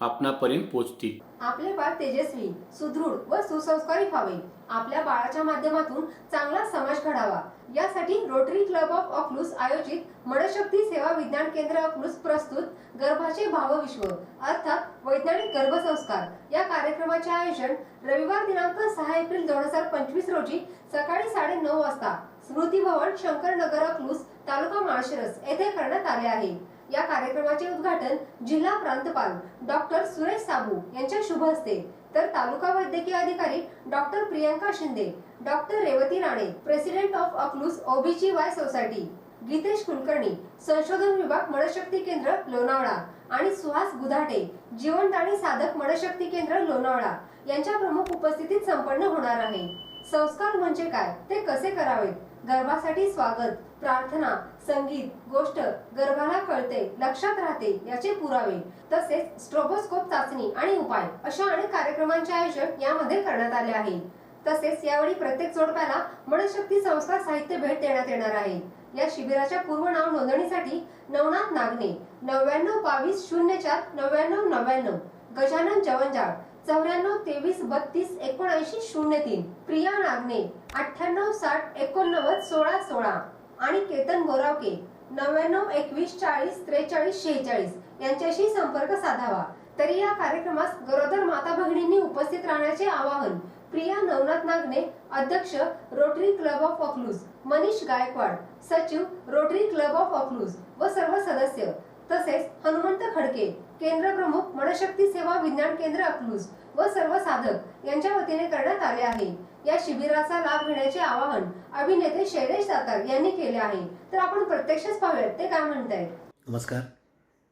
आपणापर्यंत पोहोचतील आपले बाळ तेजस्वी सुदृढ व सुसंस्कारी व्हावे. आपल्या बाळाच्या माध्यमातून चांगला समाज घडावा. यासाठी रोटरी क्लब ऑफ अकलूस आयोजित मनशक्ती सेवा विज्ञान केंद्र अकलूस प्रस्तुत गर्भाचे भावविश्व अर्थात वैज्ञानिक गर्भसंस्कार. या कार्यक्रमाचे आयोजन रविवार दिनांक सहा एप्रिल दोन हजार पंचवीस रोजी सकाळी साडे नऊ वाजता स्मृती भवन शंकर नगर अकलूस तालुका माळशिरस येथे करण्यात आले आहे. या कार्यक्रमाचे उद्घाटन जिल्हा प्रांतपाल डॉक्टर सुरेश साबू यांच्या शुभ हस्ते. तर तालुका वैद्यकीय अधिकारी doctor Priyanka Shinde doctor Revati Rane president of Akluj OBG Y society Gitesh Kulkarni संशोधन विभाग मनशक्ती केंद्र लोणावळा आणि सुहास गुधाटे जिवंत आणि साधक मनशक्ती केंद्र लोणावळा यांच्या प्रमुख उपस्थितीत संपन्न होणार आहे. संस्कार म्हणजे काय? ते कसे करावेत? गर्भासाठी स्वागत प्रार्थना संगीत गोष्ट गर्भाला कळते लक्षात राहते याचे पुरावे. तसेच स्ट्रोबोस्कोप चाचणी आणि उपाय अशा अनेक कार्यक्रमांचे आयोजन यामध्ये करण्यात आले आहे. तसेच यावेळी प्रत्येक जोडप्याला मनशक्ती संस्कार साहित्य भेट देण्यात येणार आहे. या शिबिराच्या पूर्व नाव नोंदणीसाठी नवनाथ नागणे नव्याण्णव बावीस शून्य चार नव्याण्णव नव्याण्णव गजानन जवंजाळ चौऱ्याण्णव तेवीस बत्तीस एकोणऐंशी शून्य तीन. प्रिया नागने अठ्ठ्याण्णव साठ एकोणनव्वद सोळा सोळा. आणि केतन बोरावके नव्याण्णव एकवीस चाळीस त्रेचाळीस शेहेचाळीस. यांच्याशी संपर्क साधावा. तरी या कार्यक्रमास गरोदर माता भगिनींनी उपस्थित राहण्याचे आवाहन प्रिया नवनाथ नागने अध्यक्ष rotary club of Akluj Manish Gaikwad सचिव रोटरी क्लब ऑफ अकलूज व सर्व सदस्य. तसेच हनुमंत खडके केंद्र प्रमुख मनशक्ती सेवा विज्ञान केंद्र अकलूज व सर्व साधक यांच्या वतीने करण्यात आले आहे. या शिबिराचा लाभ घेण्याचे आवाहन अभिनेते शैलेश दातार यांनी केले आहे. तर आपण प्रत्यक्षच पाहूयात ते काय म्हणतायत? नमस्कार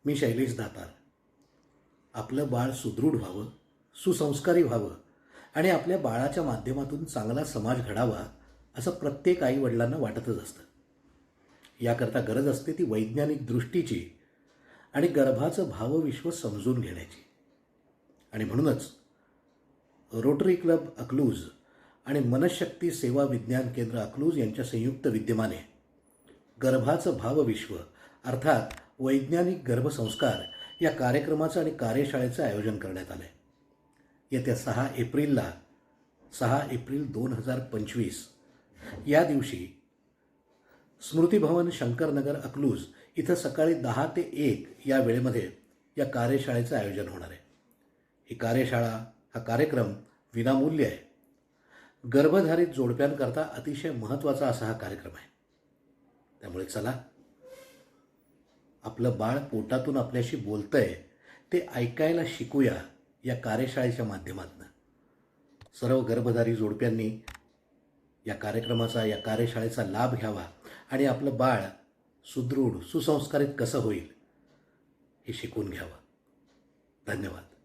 मी शैलेश दातार. आपलं बाळ सुदृढ व्हावं सुसंस्कारी व्हावं आणि आपल्या बाळाच्या माध्यमातून चांगला समाज घडावा असं प्रत्येक आई वडिलांना वाटतच असतं. याकरता गरज असते ती वैज्ञानिक दृष्टीची आणि गर्भाचं भावविश्व समजून घेण्याची. आणि म्हणूनच रोटरी क्लब अकलूज आणि मनशक्ती सेवा विज्ञान केंद्र अकलूज यांच्या संयुक्त विद्यमाने गर्भाचं भावविश्व अर्थात वैज्ञानिक गर्भसंस्कार या कार्यक्रमाचं आणि कार्यशाळेचं आयोजन करण्यात आलं आहे येत्या सहा एप्रिलला सहा एप्रिल दोन हजार पंचवीस या दिवशी स्मृतिभवन शंकरनगर अकलूज इथं सकाळी दहा ते एक या वेळेमध्ये या कार्यशाळेचं आयोजन होणार आहे. ही कार्यशाळा हा कार्यक्रम विनामूल्य आहे. गर्भधारित जोडप्यांकरता अतिशय महत्त्वाचा असा हा कार्यक्रम आहे. त्यामुळे चला आपलं बाळ पोटातून आपल्याशी बोलतंय ते ऐकायला शिकूया या कार्यशाळेच्या माध्यमातून. सर्व गर्भधारी जोडप्यांनी या कार्यक्रमाचा या कार्यशाळेचा लाभ घ्यावा आणि आपलं बाळ सुदृढ सुसंस्कारित कसं होईल हे शिकून घ्यावं. धन्यवाद.